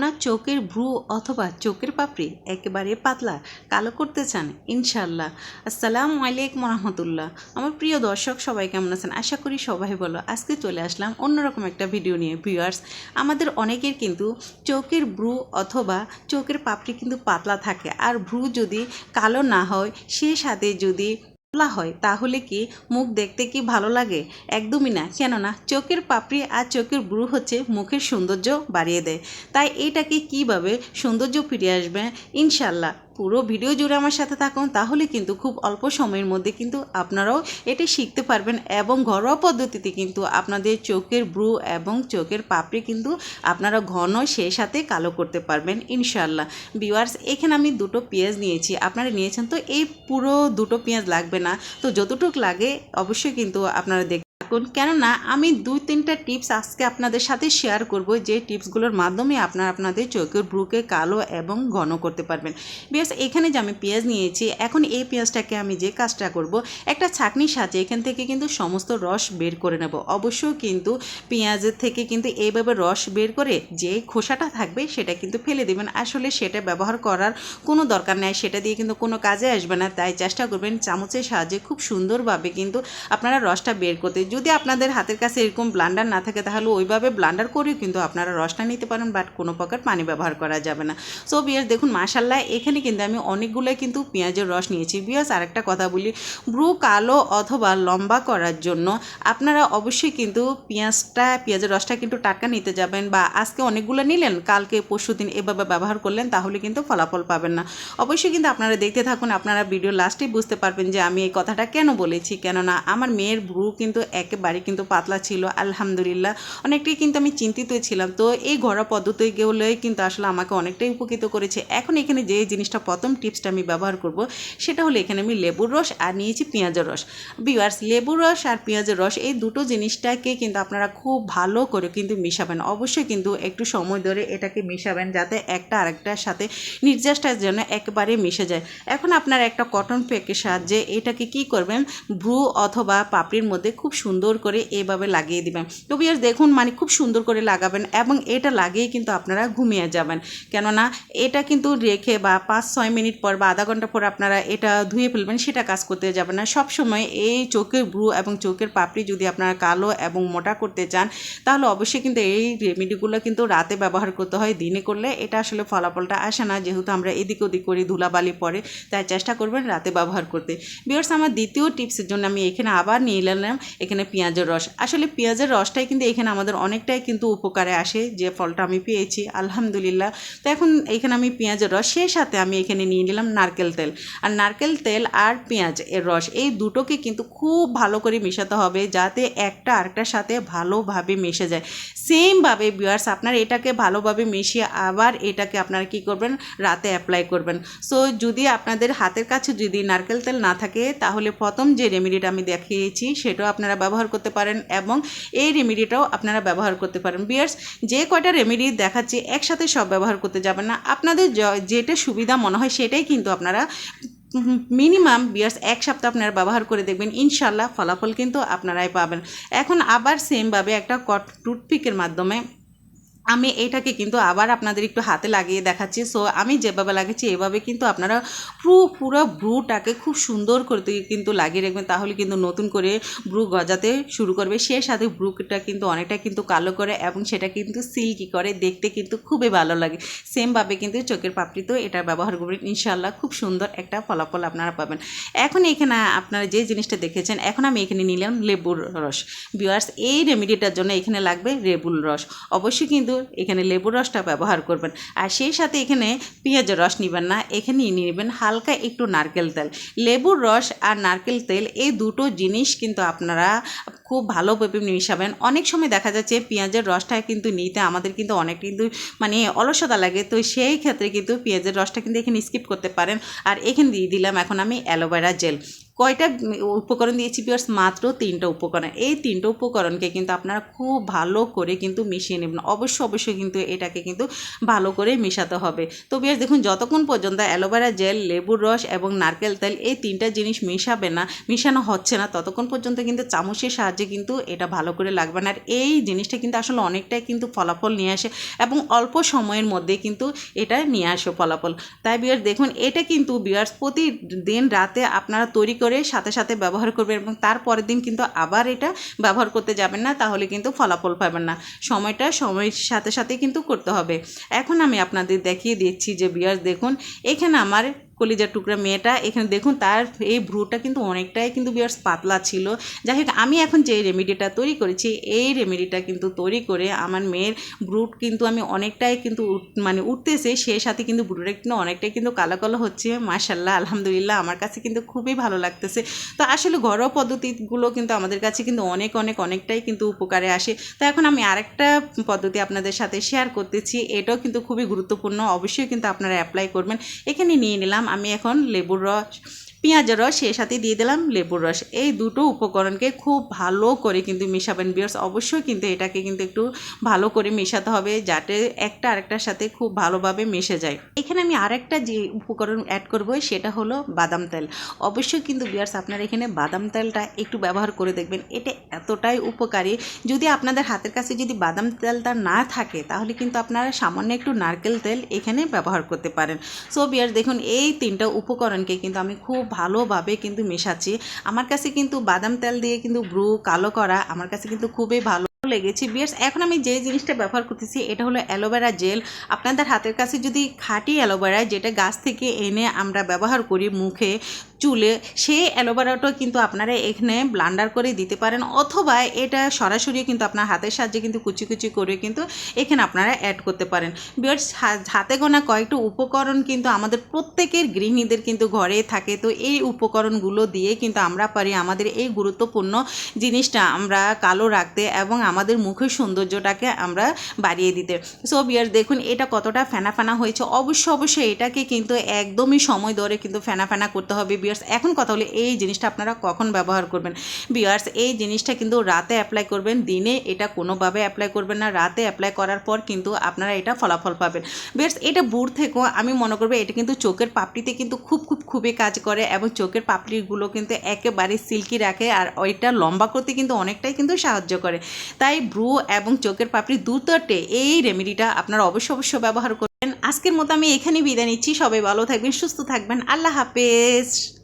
আপনার চোখের ভ্রু অথবা চোখের পাপড়ি? একেবারে পাতলা। কালো করতে চান? ইনশাল্লাহ আসসালামু আলাইকুম রহমতুল্লাহ। আমার প্রিয় দর্শক, সবাই কেমন আছেন? আশা করি সবাই বলো আজকে চলে আসলাম অন্যরকম একটা ভিডিও নিয়ে। ভিউয়ার্স, আমাদের অনেকের কিন্তু চোখের ভ্রু অথবা চোখের পাপড়ি কিন্তু পাতলা থাকে। আর ভ্রু যদি কালো না হয়, সে সাথে যদি পাতলা হয়, তাহলে কি মুখ দেখতে কি ভালো লাগে? একদমই না। কেননা, চোখের পাপড়ি আর চোখের ব্রু হচ্ছে মুখের সৌন্দর্য বাড়িয়ে দেয়। তাই এটাকে কীভাবে সৌন্দর্য ফিরে আসবে? ইনশাল্লাহ পুরো ভিডিও জুড়ে আমার সাথে থাকুন, তাহলে কিন্তু খুব অল্প সময়ের মধ্যে কিন্তু আপনারাও এটি শিখতে পারবেন এবং ঘরোয়া পদ্ধতিতে কিন্তু আপনাদের চোখের ব্রু এবং চোখের পাপড়ি কিন্তু আপনারা ঘন সেই সাথে কালো করতে পারবেন ইনশাল্লাহ ভিউয়ার্স, এখানে আমি দুটো পেঁয়াজ নিয়েছি, আপনারা নিয়েছেন তো? এই পুরো দুটো পেঁয়াজ লাগবে না, তো যতটুক লাগে অবশ্যই কিন্তু আপনারা দেখ থাকুন। কেননা, আমি দুই, তিনটা টিপস আজকে আপনাদের সাথে শেয়ার করব, যে টিপসগুলোর মাধ্যমে আপনারা আপনাদের চোখের ব্রুকে কালো এবং ঘন করতে পারবেন। বেশ এখানে যে আমি পেঁয়াজ নিয়েছি, এখন এই পেঁয়াজটাকে আমি যে কাজটা করব, একটা ছাঁকনির সাহায্যে এখান থেকে কিন্তু সমস্ত রস বের করে নেব। অবশ্যই কিন্তু পেঁয়াজের থেকে কিন্তু এইভাবে রস বের করে যে খোসাটা থাকবে, সেটা কিন্তু ফেলে দেবেন। আসলে সেটা ব্যবহার করার কোনো দরকার নেই, সেটা দিয়ে কিন্তু কোনো কাজে আসবে না। তাই চেষ্টা করবেন, চামচের সাহায্যে খুব সুন্দরভাবে কিন্তু আপনারা রসটা বের করতে। যদি আপনাদের হাতের কাছে এরকম ব্লান্ডার না থাকে, তাহলে ওইভাবে ব্লান্ডার করেও কিন্তু আপনারা রসটা নিতে পারেন, বাট কোনো প্রকার পানি ব্যবহার করা যাবে না। সো বিয়াস দেখুন মাসাল্লাহ এখানে কিন্তু আমি অনেকগুলোই কিন্তু পেঁয়াজের রস নিয়েছি। বিয়াস আরেকটা কথা বলি, ব্রু, কালো অথবা লম্বা করার জন্য আপনারা অবশ্যই কিন্তু পেঁয়াজটা, পেঁয়াজের রসটা কিন্তু টাটকা নিতে যাবেন বা আজকে অনেকগুলো নিলেন, কালকে, পরশু দিন এভাবে ব্যবহার করলেন, তাহলে কিন্তু ফলাফল পাবেন না। অবশ্যই কিন্তু আপনারা দেখতে থাকুন, আপনারা ভিডিও লাস্টে বুঝতে পারবেন যে আমি এই কথাটা কেন বলেছি। কেননা আমার মেয়ের ব্রু কিন্তু একেবারে কিন্তু পাতলা ছিল, আলহামদুলিল্লাহ। অনেকটাই কিন্তু আমি চিন্তিত ছিলাম। তো এই ঘরোয়া পদ্ধতি গেলেই কিন্তু আসলে আমাকে অনেকটাই উপকৃত করেছে। এখন এখানে যে জিনিসটা প্রথম টিপসটা আমি ব্যবহার করব, সেটা হলো এখানে আমি লেবুর রস আর নিয়েছি পেঁয়াজের রস। বিওয়ার্স লেবুর রস আর পেঁয়াজের রস, এই দুটো জিনিসটাকে কিন্তু আপনারা খুব ভালো করে কিন্তু মিশাবেন। অবশ্যই কিন্তু একটু সময় ধরে এটাকে মিশাবেন যাতে একটা আরেকটার সাথে নির্যাসটার জন্য একবারে মিশে যায়। এখন আপনার একটা কটন প্যাকের সাহায্যে এটাকে কি করবেন? ভ্রু অথবা পাপড়ির মধ্যে খুব সুন্দর করে এভাবে লাগিয়ে দিবেন। তো বিয়ার দেখুন মানে খুব সুন্দর করে লাগাবেন এবং এটা লাগিয়ে কিন্তু আপনারা ঘুমিয়ে যাবেন। কেননা এটা কিন্তু রেখে বা পাঁচ, ছয় মিনিট পর বা আধা ঘণ্টা পর আপনারা এটা ধুয়ে ফেলবেন, সেটা কাজ করতে যাবেন না। সব সময় এই চোখের ব্রু এবং চোখের পাপড়ি যদি আপনারা কালো এবং মোটা করতে চান, তাহলে অবশ্যই কিন্তু এই রেমেডিগুলো কিন্তু রাতে ব্যবহার করতে হয়। দিনে করলে এটা আসলে ফলাফলটা আসে না, যেহেতু আমরা এদিক ওদিক করি, ধুলাবালি পরে। তাই চেষ্টা করবেন রাতে ব্যবহার করতে। বিয়ার্স আমার দ্বিতীয় টিপসের জন্য আমি এখানে আবার নিয়ে নিলাম এখানে পেঁয়াজের রস। আসলে পেঁয়াজের রসটাই কিন্তু এখানে আমাদের অনেকটাই কিন্তু উপকারে আসে, যে ফলটা আমি পেয়েছি, আলহামদুলিল্লাহ। তো এখন এখানে আমি পেঁয়াজের রস, সেই সাথে আমি এখানে নিয়ে নিলাম নারকেল তেল। আর নারকেল তেল আর পেঁয়াজ এর রস, এই দুটোকে কিন্তু খুব ভালো করে মেশাতে হবে, যাতে একটা আরেকটার সাথে ভালোভাবে মিশে যায়। সেমভাবে বিয়ার্স আপনার এটাকে ভালোভাবে মিশিয়ে আবার এটাকে আপনারা কি করবেন? রাতে অ্যাপ্লাই করবেন। সো, যদি আপনাদের হাতের কাছে যদি নারকেল তেল না থাকে, তাহলে প্রথম যে রেমেডিটা আমি দেখিয়েছি, সেটাও আপনারা ব্যবহার করতে পারেন এবং এই রেমেডিটাও আপনারা ব্যবহার করতে পারেন। বিয়ার্স, যে কয়টা রেমেডি দেখাচ্ছি একসাথে সব ব্যবহার করতে যাবেন না। আপনাদের যেটা সুবিধা মনে হয় সেটাই কিন্তু আপনারা মিনিমাম বিয়ার্স, এক সপ্তাহ আপনারা ব্যবহার করে দেখবেন। ইনশাল্লাহ ফলাফল কিন্তু আপনারাই পাবেন। এখন আবার সেমভাবে একটা কট টুথপিকের মাধ্যমে আমি এটাকে কিন্তু আবার আপনাদের একটু হাতে লাগিয়ে দেখাচ্ছি। সো আমি যেভাবে লাগিয়েছি, এভাবে কিন্তু আপনারা পুরো পুরো ব্রুটাকে খুব সুন্দর করে কিন্তু লাগিয়ে রাখবেন। তাহলে কিন্তু নতুন করে ব্রু গজাতে শুরু করবে। সে সাথে ব্রুটা কিন্তু অনেকটা কিন্তু কালো করে এবং সেটা কিন্তু সিল্কি করে দেখতে কিন্তু খুবই ভালো লাগে। সেমভাবে কিন্তু চোখের পাপড়িতেও এটা ব্যবহার করবেন। ইনশাল্লাহ খুব সুন্দর একটা ফলাফল আপনারা পাবেন। এখন এখানে আপনারা যে জিনিসটা দেখেছেন, এখন আমি এখানে নিলাম লেবুর রস। বিয়ার্স এই রেমেডিটার জন্য এখানে লাগবে লেবুর রস। অবশ্যই কিন্তু এখানে লেবুর রসটা ব্যবহার করবেন। আর সেই সাথে এখানে পেঁয়াজের রস নেবেন না এখানে নেবেন হালকা একটু নারকেল তেল। লেবুর রস আর নারকেল তেল, এই দুটো জিনিস কিন্তু আপনারা খুব ভালোভাবে মিশাবেন। অনেক সময় দেখা যাচ্ছে পেঁয়াজের রসটা কিন্তু নিতে আমাদের কিন্তু অনেক কিন্তু মানে অলসতা লাগে, তো সেই ক্ষেত্রে কিন্তু পেঁয়াজের রসটা কিন্তু এখানে স্কিপ করতে পারেন। আর এখানে দিয়ে দিলাম এখন আমি অ্যালোভেরা জেল। কয়টা উপকরণ দিয়েছি বিয়ার্স মাত্র তিনটা উপকরণ। এই তিনটা উপকরণকে কিন্তু আপনারা খুব ভালো করে কিন্তু মিশিয়ে নেবেন। অবশ্যই অবশ্যই কিন্তু এটাকে কিন্তু ভালো করে মেশাতে হবে। তো বিয়ার্স দেখুন, যতক্ষণ পর্যন্ত অ্যালোভেরা জেল, লেবুর রস এবং নারকেল তেল এই তিনটা জিনিস মেশাবে না, মেশানো হচ্ছে না, ততক্ষণ পর্যন্ত কিন্তু চামচের সাহায্যে কিন্তু এটা ভালো করে লাগবে না। আর এই জিনিসটা কিন্তু আসলে অনেকটাই কিন্তু ফলাফল নিয়ে আসে এবং অল্প সময়ের মধ্যে কিন্তু এটা নিয়ে আসে ফলাফল। তাই বিয়ার্স দেখুন, এটা কিন্তু বিয়ার্স প্রতিদিন রাতে আপনারা তৈরি করে সাথে সাথে ব্যবহার করবেন এবং তার পরের দিন কিন্তু আবার এটা ব্যবহার করতে যাবেন না, তাহলে কিন্তু ফলাফল পাবেন না। সময়টা সময়ের সাথে সাথে কিন্তু করতে হবে। এখন আমি আপনাদের দেখিয়ে দিচ্ছি যে বিয়ার দেখুন, এখানে আমার কলিজার টুকরা মেয়েটা, এখানে দেখুন তার এই ভ্রুটা কিন্তু অনেকটাই কিন্তু বিয়ার্স পাতলা ছিল। যাই হোক, আমি এখন যে রেমেডিটা তৈরি করেছি, এই রেমেডিটা কিন্তু তৈরি করে আমার মেয়ের ব্রুট কিন্তু আমি অনেকটাই কিন্তু মানে উঠতেছে, সেই সাথে কিন্তু ব্রুটটা কিন্তু অনেকটাই কিন্তু কালো কালো হচ্ছে। মাশাল্লাহ আলহামদুলিল্লাহ, আমার কাছে কিন্তু খুবই ভালো লাগতেছে। তো আসলে ঘরোয়া পদ্ধতিগুলো কিন্তু আমাদের কাছে কিন্তু অনেক অনেক, অনেকটাই কিন্তু উপকারে আসে। তো এখন আমি আরেকটা পদ্ধতি আপনাদের সাথে শেয়ার করতেছি, এটাও কিন্তু খুবই গুরুত্বপূর্ণ, অবশ্যই কিন্তু আপনারা অ্যাপ্লাই করবেন। এখানে নিয়ে নিলাম আমি এখন লেবুর রস পেঁয়াজের রস, সেই সাথে দিয়ে দিলাম লেবুর রস। এই দুটো উপকরণকে খুব ভালো করে কিন্তু মেশাবেন বিয়ার্স অবশ্যই কিন্তু এটাকে কিন্তু একটু ভালো করে মেশাতে হবে যাতে একটা আরেকটার সাথে খুব ভালোভাবে মিশে যায়। এখানে আমি আরেকটা যে উপকরণ অ্যাড করব, সেটা হলো বাদাম তেল। অবশ্যই কিন্তু বিয়ার্স আপনারা এখানে বাদাম তেলটা একটু ব্যবহার করে দেখবেন। এটা এতটাই উপকারী। যদি আপনাদের হাতের কাছে যদি বাদাম তেলটা না থাকে, তাহলে কিন্তু আপনারা সামান্য একটু নারকেল তেল এখানে ব্যবহার করতে পারেন। সো বিয়ার্স দেখুন, এই তিনটা উপকরণকে কিন্তু আমি খুব ভালোভাবে কিন্তু মেশাচ্ছি। আমার কাছে কিন্তু বাদাম তেল দিয়ে কিন্তু ব্রু, কালো করা আমার কাছে কিন্তু খুবই ভালো লেগেছে। বিয়ার্স, এখন আমি যে জিনিসটা ব্যবহার করতেছি, এটা হলো অ্যালোভেরা জেল। আপনাদের হাতের কাছে যদি খাঁটি অ্যালোভেরা, যেটা গাছ থেকে এনে আমরা ব্যবহার করি মুখে চুলে সেই অ্যালোভেরাটাও কিন্তু আপনারা এখানে ব্লান্ডার করে দিতে পারেন অথবা এটা সরাসরি কিন্তু আপনার হাতের সাহায্যে কিন্তু কুচি কুচি করে কিন্তু এখানে আপনারা অ্যাড করতে পারেন। বিয়ার্স হাতে গোনা কয়েকটা উপকরণ কিন্তু আমাদের প্রত্যেকের গৃহিণীদের কিন্তু ঘরে থাকে, তো এই উপকরণগুলো দিয়ে কিন্তু আমরা পারি আমাদের এই গুরুত্বপূর্ণ জিনিসটা আমরা কালো রাখতে এবং আমাদের মুখের সৌন্দর্যটাকে আমরা বাড়িয়ে দিতে। সো বিয়ার্স দেখুন, এটা কতটা ফেনা ফেনা হয়েছে। অবশ্যই অবশ্যই এটাকে কিন্তু একদমই সময় ধরে কিন্তু ফেনা ফেনা করতে হবে। বিয়ার্স এখন কথা হলো এই জিনিসটা আপনারা কখন ব্যবহার করবেন? বিয়ার্স এই জিনিসটা কিন্তু রাতে অ্যাপ্লাই করবেন, দিনে এটা কোনোভাবে অ্যাপ্লাই করবেন না, রাতে অ্যাপ্লাই করার পর কিন্তু আপনারা এটা ফলাফল পাবেন। বিয়ার্স এটা বুড় থেকেও আমি মনে করব এটা কিন্তু চোখের পাপড়িতে কিন্তু খুব খুব, খুবই কাজ করে এবং চোখের পাপড়িগুলো কিন্তু একেবারে সিল্কি রাখে আর ওইটা লম্বা করতে কিন্তু অনেকটাই কিন্তু সাহায্য করে। তাই ব্রু এবং চোখের পাপড়ি দুটোতে এই রেমেডিটা আপনারা অবশ্য অবশ্য ব্যবহার করবেন। আজকের মতো আমি এখানেই বিদায় নিচ্ছি। সবাই ভালো থাকবেন, সুস্থ থাকবেন। আল্লাহ হাফেজ।